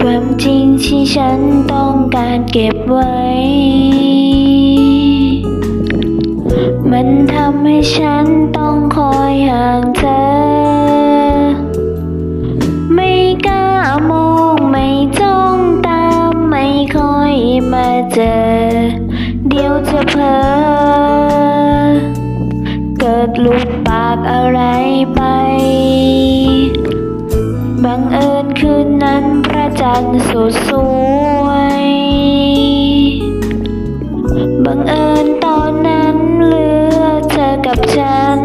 ความจริงที่ฉันต้องการเก็บไว้ มันทำให้ฉันต้องคอยห่างเธ เจอ เดี๋ยวจะเพ้อเกิดลุดปากอะไรไป บังเอิญคืนนั้นพระจันทร์สดสวย บังเอิญตอนนั้นเหลือเธอกับฉัน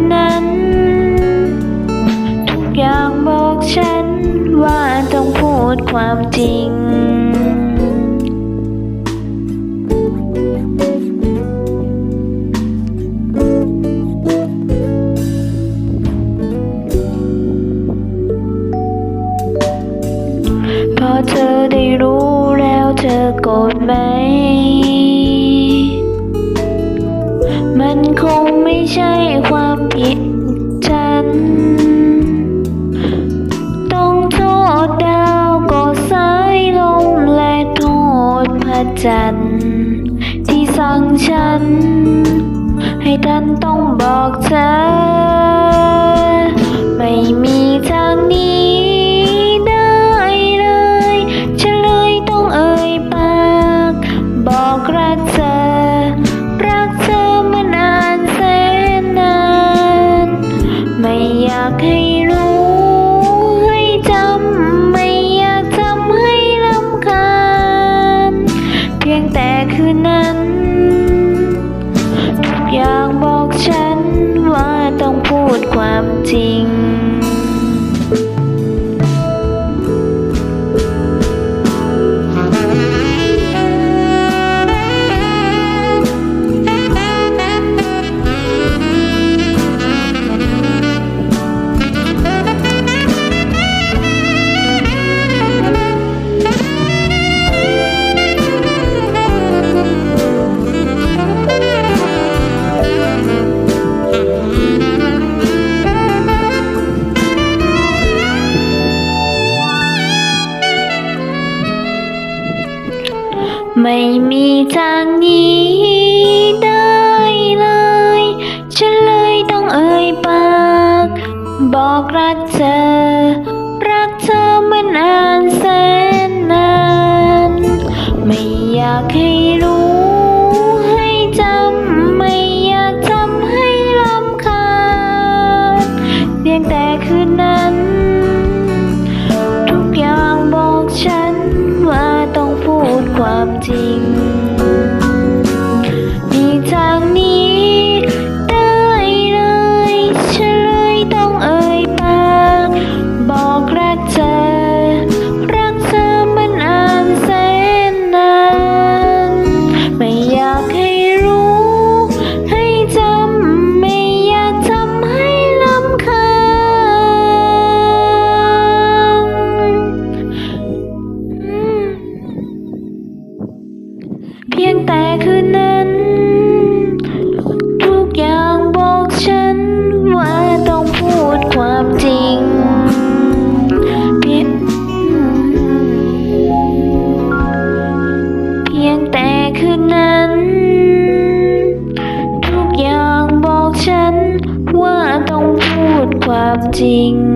นนั้น ทุกอย่างบอกฉันว่าต้องพูดความจริง พอเธอได้รู้แล้วเธอโกรธไหม จันทร์ที่สั่งฉัน ให้ท่านต้อง มีทางหนี้ได้เลย ฉันเลยต้องเอ่ยปาก บอกรักเธอ รักเธอมานานแสนนาน ไม่อยากให้รู้ ให้จำ ไม่อยากทำให้รำคาญเพียงแต่คืนนั้น คืนนั้น ทุกอย่างบอกฉันว่าต้องพูดความจริง